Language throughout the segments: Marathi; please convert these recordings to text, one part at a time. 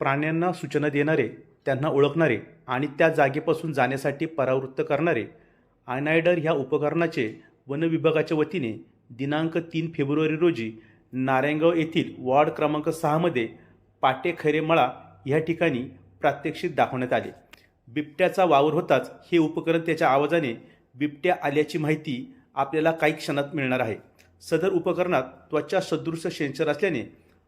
प्राण्यांना सूचना देणारे त्यांना ओळखणारे आणि त्या जागेपासून जाण्यासाठी परावृत्त करणारे आयनायडर ह्या उपकरणाचे वन विभागाच्या वतीने दिनांक तीन फेब्रुवारी रोजी नारायणगाव येथील वॉर्ड क्रमांक सहामध्ये पाटे खैरेमळा ह्या ठिकाणी प्रात्यक्षिक दाखवण्यात आले. बिबट्याचा वावर होताच हे उपकरण त्याच्या आवाजाने बिबट्या आल्याची माहिती आपल्याला काही क्षणात मिळणार आहे. सदर उपकरणात त्वचा सदृश सेन्सर असल्याने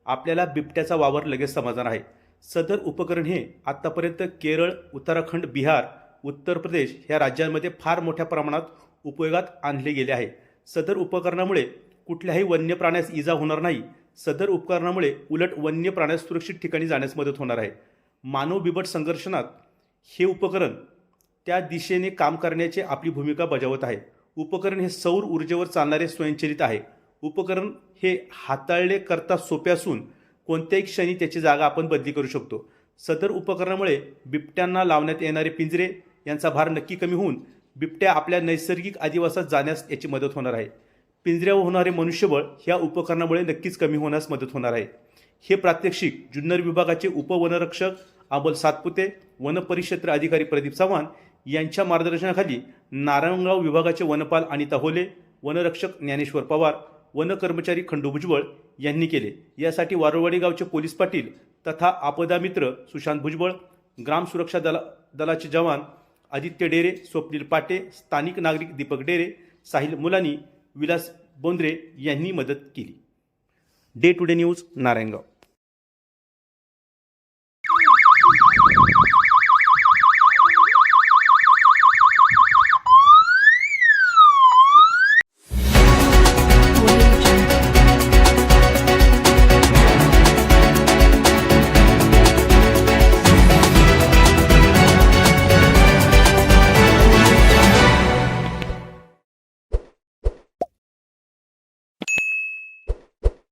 आपल्याला बिबट्याचा वावर लगेच समजणार आहे. सदर उपकरण हे आत्तापर्यंत केरळ उत्तराखंड बिहार उत्तर प्रदेश ह्या राज्यांमध्ये फार मोठ्या प्रमाणात उपयोगात आणले गेले आहे. सदर उपकरणामुळे कुठल्याही वन्य प्राण्यास इजा होणार नाही. सदर उपकरणामुळे उलट वन्य प्राण्यास सुरक्षित ठिकाणी जाण्यास मदत होणार आहे. मानव बिबट संघर्षणात हे उपकरण त्या दिशेने काम करण्याची आपली भूमिका बजावत आहे. उपकरण हे सौर ऊर्जेवर चालणारे स्वयंचलित आहे. उपकरण हे हाताळले करता सोपे असून कोणत्याही क्षणी त्याची जागा आपण बदली करू शकतो. सदर उपकरणामुळे बिबट्यांना लावण्यात येणारे पिंजरे यांचा भार नक्की कमी होऊन बिबट्या आपल्या नैसर्गिक अधिवासात जाण्यास याची मदत होणार आहे. पिंजऱ्यावर होणारे मनुष्यबळ ह्या उपकरणामुळे नक्कीच कमी होण्यास मदत होणार आहे. हे प्रात्यक्षिक जुन्नर विभागाचे उपवनरक्षक अबोल सातपुते वनपरिक्षेत्र अधिकारी प्रदीप चव्हाण यांच्या मार्गदर्शनाखाली नारायणगाव विभागाचे वनपाल अनिता होले वनरक्षक ज्ञानेश्वर पवार वन कर्मचारी खंडू भुजबळ यांनी केले. यासाठी वारुवाडी गावचे पोलीस पाटील तथा आपदा मित्र सुशांत भुजबळ ग्राम सुरक्षा दला दलाचे जवान आदित्य डेरे स्वप्नील पाटे स्थानिक नागरिक दीपक डेरे साहिल मुलानी विलास बोंद्रे यांनी मदत केली. Day to day news Narayangaon.